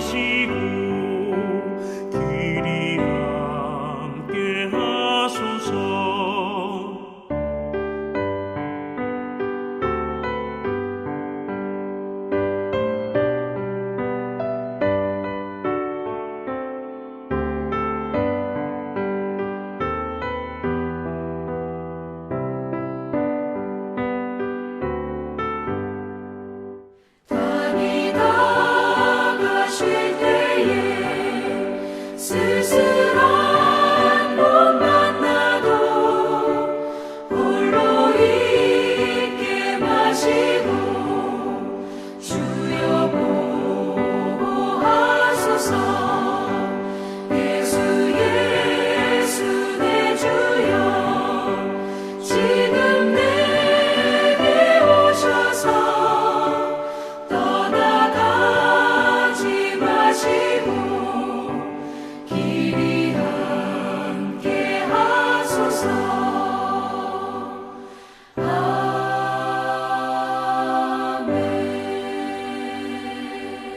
seguro.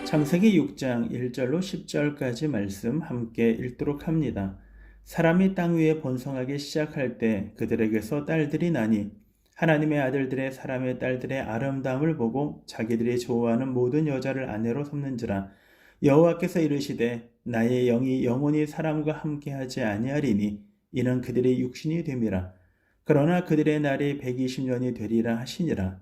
창세기 6장 1절로 10절까지 말씀 함께 읽도록 합니다. 사람이 땅 위에 번성하기 시작할 때 그들에게서 딸들이 나니 하나님의 아들들의 사람의 딸들의 아름다움을 보고 자기들이 좋아하는 모든 여자를 아내로 삼는지라 여호와께서 이르시되 나의 영이 영원히 사람과 함께하지 아니하리니 이는 그들의 육신이 됨이라 그러나 그들의 날이 120년이 되리라 하시니라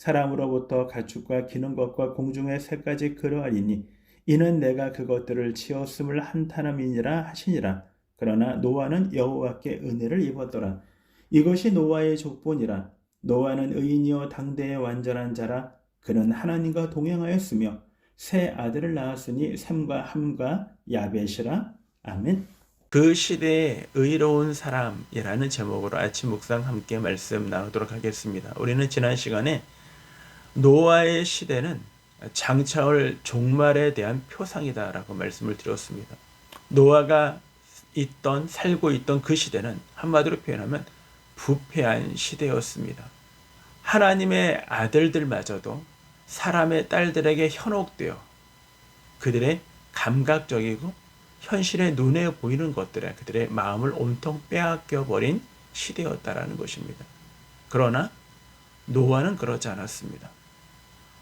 사람으로부터 가축과 기는 것과 공중의 새까지 그러하리니 이는 내가 그것들을 지었음을 한탄함이니라 하시니라. 그러나 노아는 여호와께 은혜를 입었더라. 이것이 노아의 족본이라. 노아는 의인이요 당대의 완전한 자라. 그는 하나님과 동행하였으며 새 아들을 낳았으니 샘과 함과 야벳이라. 아멘. 그 시대의 의로운 사람이라는 제목으로 아침 묵상 함께 말씀 나누도록 하겠습니다. 우리는 지난 시간에 노아의 시대는 장차올 종말에 대한 표상이다라고 말씀을 드렸습니다. 노아가 있던 살고 있던 그 시대는 한마디로 표현하면 부패한 시대였습니다. 하나님의 아들들마저도 사람의 딸들에게 현혹되어 그들의 감각적이고 현실의 눈에 보이는 것들에 그들의 마음을 온통 빼앗겨 버린 시대였다라는 것입니다. 그러나 노아는 그렇지 않았습니다.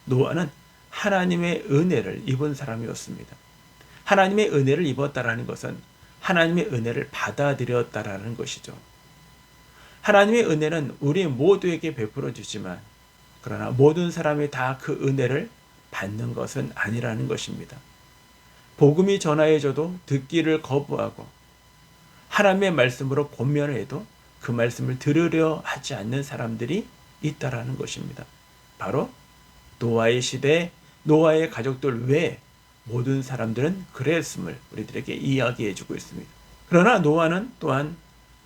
노아는 하나님의 은혜를 입은 사람이었습니다. 하나님의 은혜를 입었다라는 것은 하나님의 은혜를 받아들였다라는 것이죠. 하나님의 은혜는 우리 모두에게 베풀어 주지만 그러나 모든 사람이 다 그 은혜를 받는 것은 아니라는 것입니다. 복음이 전하여져도 듣기를 거부하고 하나님의 말씀으로 권면해도 그 말씀을 들으려 하지 않는 사람들이 있다라는 것입니다. 바로 노아의 시대, 노아의 가족들 외에 모든 사람들은 그랬음을 우리들에게 이야기해 주고 있습니다. 그러나 노아는 또한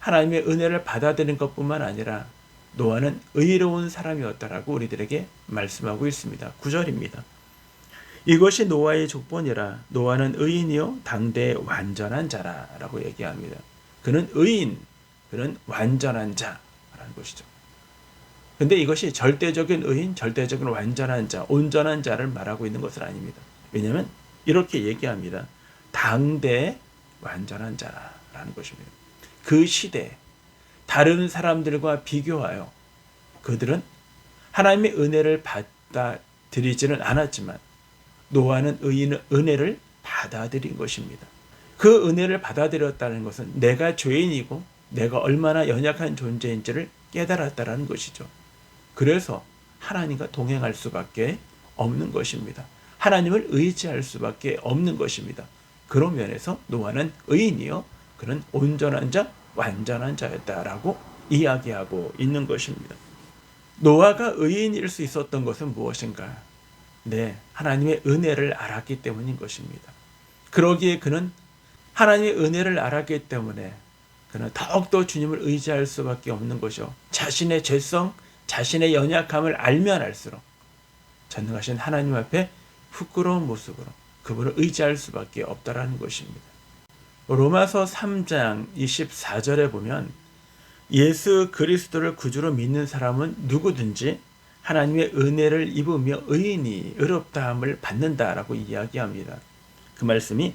하나님의 은혜를 받아들인 것뿐만 아니라 노아는 의로운 사람이었다라고 우리들에게 말씀하고 있습니다. 9절입니다. 이것이 노아의 족본이라 노아는 의인이요 당대의 완전한 자라라고 얘기합니다. 그는 의인, 그는 완전한 자라는 것이죠. 근데 이것이 절대적인 의인, 절대적인 완전한 자, 온전한 자를 말하고 있는 것은 아닙니다. 왜냐하면 이렇게 얘기합니다. 당대 완전한 자라는 것입니다. 그 시대 다른 사람들과 비교하여 그들은 하나님의 은혜를 받아들이지는 않았지만 노아는 의인 은혜를 받아들인 것입니다. 그 은혜를 받아들였다는 것은 내가 죄인이고 내가 얼마나 연약한 존재인지를 깨달았다라는 것이죠. 그래서 하나님과 동행할 수밖에 없는 것입니다. 하나님을 의지할 수밖에 없는 것입니다. 그런 면에서 노아는 의인이요. 그는 온전한 자, 완전한 자였다라고 이야기하고 있는 것입니다. 노아가 의인일 수 있었던 것은 무엇인가? 네, 하나님의 은혜를 알았기 때문인 것입니다. 그러기에 그는 하나님의 은혜를 알았기 때문에 그는 더욱더 주님을 의지할 수밖에 없는 것이요. 자신의 죄성, 자신의 연약함을 알면 알수록 전능하신 하나님 앞에 부끄러운 모습으로 그분을 의지할 수밖에 없다라는 것입니다. 로마서 3장 24절에 보면 예수 그리스도를 구주로 믿는 사람은 누구든지 하나님의 은혜를 입으며 의인이 의롭다함을 받는다라고 이야기합니다. 그 말씀이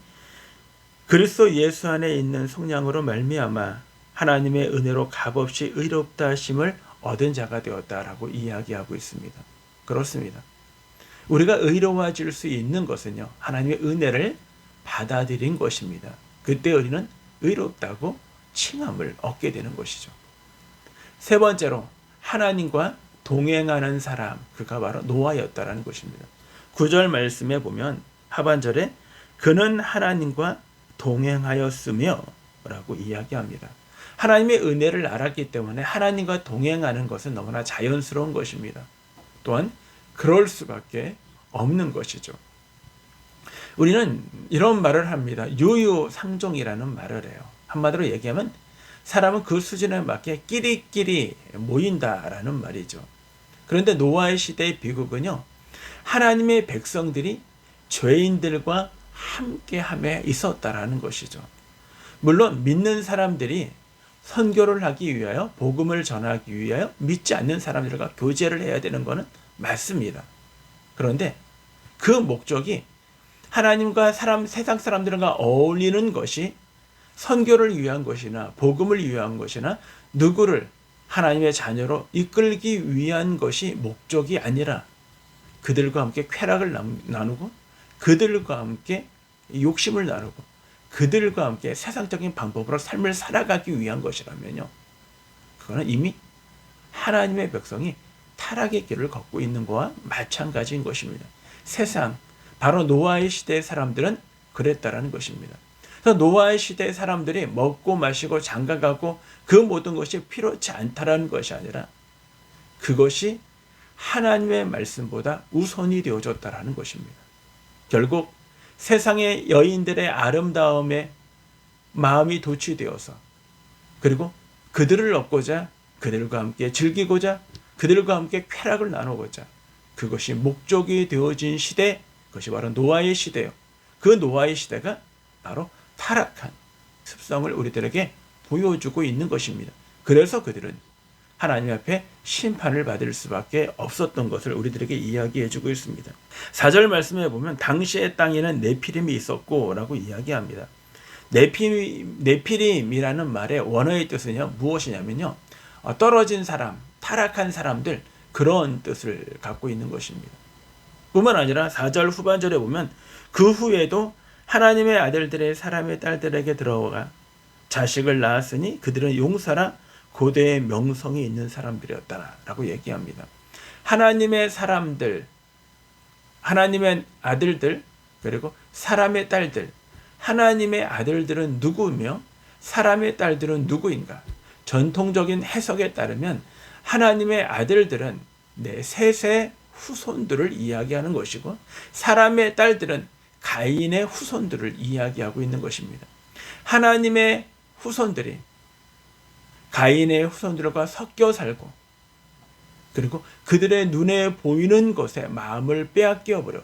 그리스도 예수 안에 있는 성량으로 말미암아 하나님의 은혜로 값없이 의롭다 하심을 얻은 자가 되었다라고 이야기하고 있습니다. 그렇습니다. 우리가 의로워질 수 있는 것은요. 하나님의 은혜를 받아들인 것입니다. 그때 우리는 의롭다고 칭함을 얻게 되는 것이죠. 세 번째로 하나님과 동행하는 사람 그가 바로 노아였다라는 것입니다. 9절 말씀에 보면 하반절에 그는 하나님과 동행하였으며 라고 이야기합니다. 하나님의 은혜를 알았기 때문에 하나님과 동행하는 것은 너무나 자연스러운 것입니다. 또한 그럴 수밖에 없는 것이죠. 우리는 이런 말을 합니다. 유유상종이라는 말을 해요. 한마디로 얘기하면 사람은 그 수준에 맞게 끼리끼리 모인다라는 말이죠. 그런데 노아의 시대의 비극은요. 하나님의 백성들이 죄인들과 함께함에 있었다라는 것이죠. 물론 믿는 사람들이 선교를 하기 위하여 복음을 전하기 위하여 믿지 않는 사람들과 교제를 해야 되는 것은 맞습니다. 그런데 그 목적이 하나님과 사람 세상 사람들과 어울리는 것이 선교를 위한 것이나 복음을 위한 것이나 누구를 하나님의 자녀로 이끌기 위한 것이 목적이 아니라 그들과 함께 쾌락을 나누고 그들과 함께 욕심을 나누고 그들과 함께 세상적인 방법으로 삶을 살아가기 위한 것이라면요. 그거는 이미 하나님의 백성이 타락의 길을 걷고 있는 것과 마찬가지인 것입니다. 세상, 바로 노아의 시대의 사람들은 그랬다라는 것입니다. 그래서 노아의 시대의 사람들이 먹고 마시고 장가가고 그 모든 것이 필요치 않다라는 것이 아니라 그것이 하나님의 말씀보다 우선이 되어졌다라는 것입니다. 결국 세상의 여인들의 아름다움에 마음이 도취되어서 그리고 그들을 얻고자 그들과 함께 즐기고자 그들과 함께 쾌락을 나누고자 그것이 목적이 되어진 시대 그것이 바로 노아의 시대요. 그 노아의 시대가 바로 타락한 습성을 우리들에게 보여주고 있는 것입니다. 그래서 그들은 하나님 앞에 심판을 받을 수밖에 없었던 것을 우리들에게 이야기해 주고 있습니다. 4절 말씀에 보면 당시의 땅에는 네피림이 있었고 라고 이야기합니다. 네피림, 네피림이라는 말의 원어의 뜻은요 무엇이냐면요 어, 떨어진 사람, 타락한 사람들 그런 뜻을 갖고 있는 것입니다. 뿐만 아니라 4절 후반절에 보면 그 후에도 하나님의 아들들의 사람의 딸들에게 들어가 자식을 낳았으니 그들은 용사라 고대의 명성이 있는 사람들이었다라고 얘기합니다. 하나님의 사람들, 하나님의 아들들, 그리고 사람의 딸들, 하나님의 아들들은 누구며 사람의 딸들은 누구인가? 전통적인 해석에 따르면 하나님의 아들들은 내 셋의 후손들을 이야기하는 것이고 사람의 딸들은 가인의 후손들을 이야기하고 있는 것입니다. 하나님의 후손들이 가인의 후손들과 섞여 살고 그리고 그들의 눈에 보이는 것에 마음을 빼앗겨 버려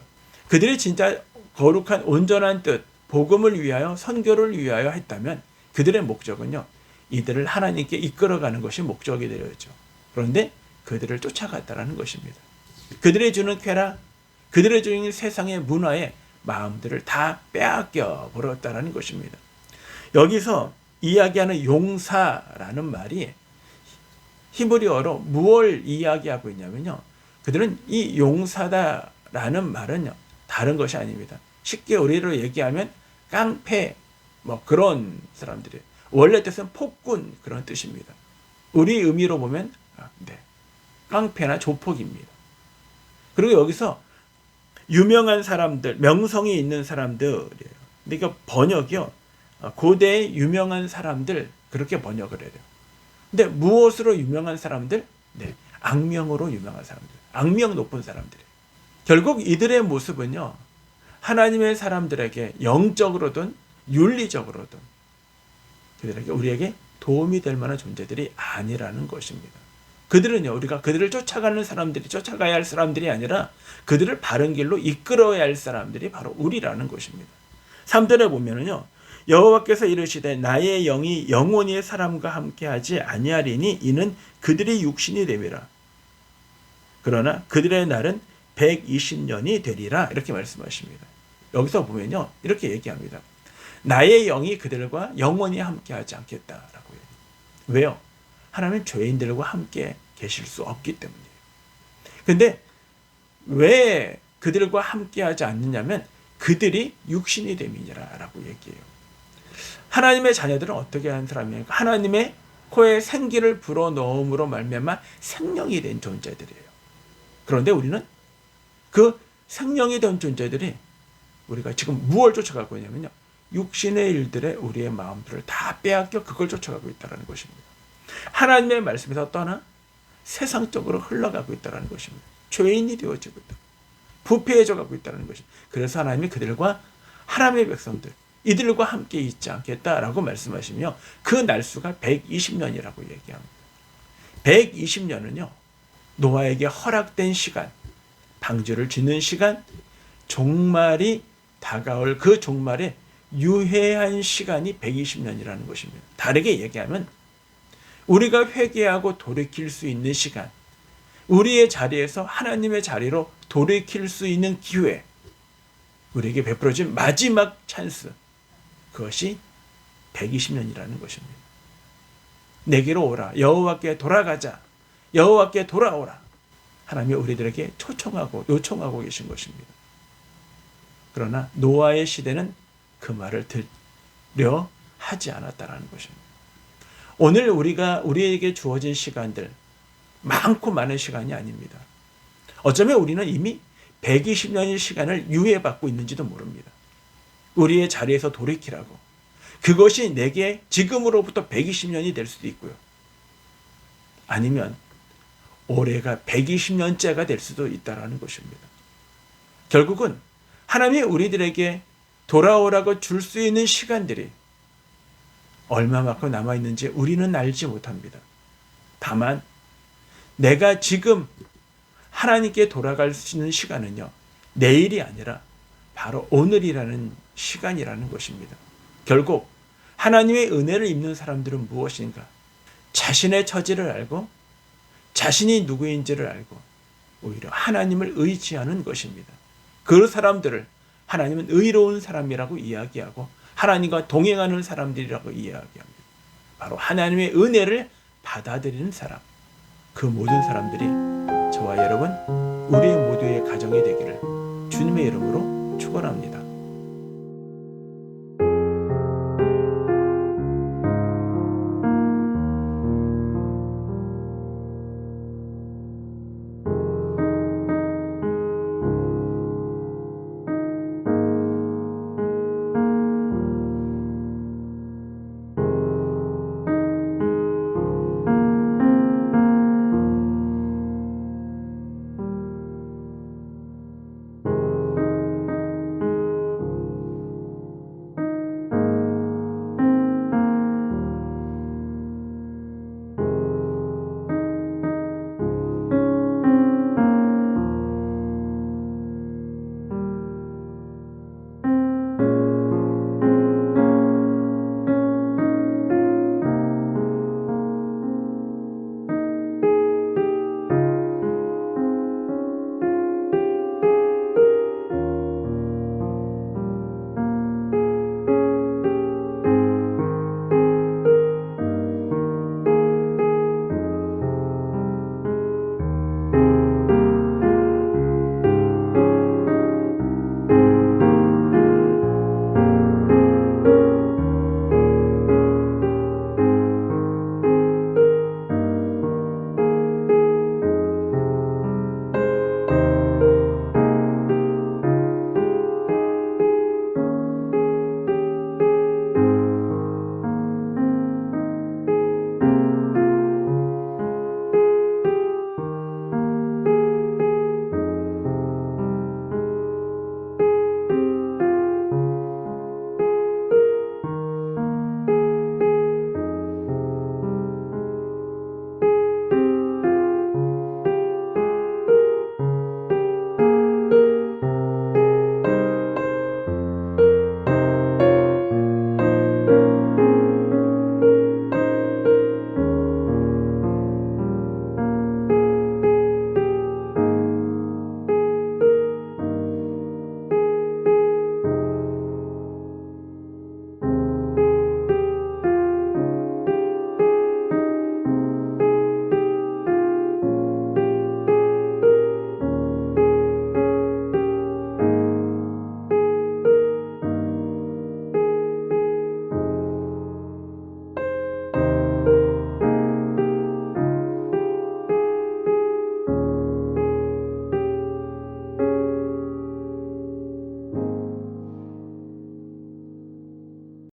그들이 진짜 거룩한 온전한 뜻 복음을 위하여 선교를 위하여 했다면 그들의 목적은요 이들을 하나님께 이끌어가는 것이 목적이 되었죠. 그런데 그들을 쫓아갔다라는 것입니다. 그들의 주는 쾌락 그들의 주는 세상의 문화에 마음들을 다 빼앗겨 버렸다라는 것입니다. 여기서 이야기하는 용사라는 말이 히브리어로 무엇을 이야기하고 있냐면요. 그들은 이 용사다라는 말은요. 다른 것이 아닙니다. 쉽게 우리로 얘기하면 깡패 뭐 그런 사람들이에요. 원래 뜻은 폭군 그런 뜻입니다. 우리 의미로 보면 아, 네. 깡패나 조폭입니다. 그리고 여기서 유명한 사람들, 명성이 있는 사람들이에요. 그러니까 번역이요. 어, 고대의 유명한 사람들 그렇게 번역을 해요. 근데 무엇으로 유명한 사람들? 네, 악명으로 유명한 사람들. 악명 높은 사람들. 결국 이들의 모습은요. 하나님의 사람들에게 영적으로든 윤리적으로든 그들에게 우리에게 도움이 될 만한 존재들이 아니라는 것입니다. 그들은요, 우리가 그들을 쫓아가는 사람들이 쫓아가야 할 사람들이 아니라 그들을 바른 길로 이끌어야 할 사람들이 바로 우리라는 것입니다. 3절에 보면은요, 여호와께서 이르시되 나의 영이 영원히 사람과 함께하지 아니하리니 이는 그들의 육신이 되리라. 그러나 그들의 날은 120년이 되리라 이렇게 말씀하십니다. 여기서 보면요 이렇게 얘기합니다. 나의 영이 그들과 영원히 함께하지 않겠다라고 요 왜요? 하나님은 죄인들과 함께 계실 수 없기 때문이에요. 근데 왜 그들과 함께하지 않느냐면 그들이 육신이 됨이니라라고 얘기해요. 하나님의 자녀들은 어떻게 하는 사람이에요? 하나님의 코에 생기를 불어넣음으로 말미암아 생명이 된 존재들이에요. 그런데 우리는 그 생명이 된 존재들이 우리가 지금 무엇을 쫓아가고 있냐면요. 육신의 일들에 우리의 마음들을 다 빼앗겨 그걸 쫓아가고 있다는 것입니다. 하나님의 말씀에서 떠나 세상적으로 흘러가고 있다는 것입니다. 죄인이 되어지고 있다. 부패해져 가고 있다는 것입니다. 그래서 하나님이 그들과 하나님의 백성들 이들과 함께 있지 않겠다라고 말씀하시며 그 날수가 120년이라고 얘기합니다. 120년은요. 노아에게 허락된 시간, 방주를 짓는 시간, 종말이 다가올 그 종말에 유해한 시간이 120년이라는 것입니다. 다르게 얘기하면 우리가 회개하고 돌이킬 수 있는 시간, 우리의 자리에서 하나님의 자리로 돌이킬 수 있는 기회, 우리에게 베풀어진 마지막 찬스, 그것이 120년이라는 것입니다. 내게로 오라, 여호와께 돌아가자, 여호와께 돌아오라. 하나님이 우리들에게 초청하고 요청하고 계신 것입니다. 그러나 노아의 시대는 그 말을 들려 하지 않았다라는 것입니다. 오늘 우리가 우리에게 주어진 시간들 많고 많은 시간이 아닙니다. 어쩌면 우리는 이미 120년의 시간을 유예받고 있는지도 모릅니다. 우리의 자리에서 돌이키라고. 그것이 내게 지금으로부터 120년이 될 수도 있고요. 아니면 올해가 120년째가 될 수도 있다라는 것입니다. 결국은 하나님이 우리들에게 돌아오라고 줄 수 있는 시간들이 얼마만큼 남아 있는지 우리는 알지 못합니다. 다만 내가 지금 하나님께 돌아갈 수 있는 시간은요. 내일이 아니라 바로 오늘이라는 시간이라는 것입니다. 결국 하나님의 은혜를 입는 사람들은 무엇인가? 자신의 처지를 알고 자신이 누구인지를 알고 오히려 하나님을 의지하는 것입니다. 그 사람들을 하나님은 의로운 사람이라고 이야기하고 하나님과 동행하는 사람들이라고 이야기합니다. 바로 하나님의 은혜를 받아들이는 사람. 그 모든 사람들이 저와 여러분 우리 모두의 가정이 되기를 주님의 이름으로 축원합니다.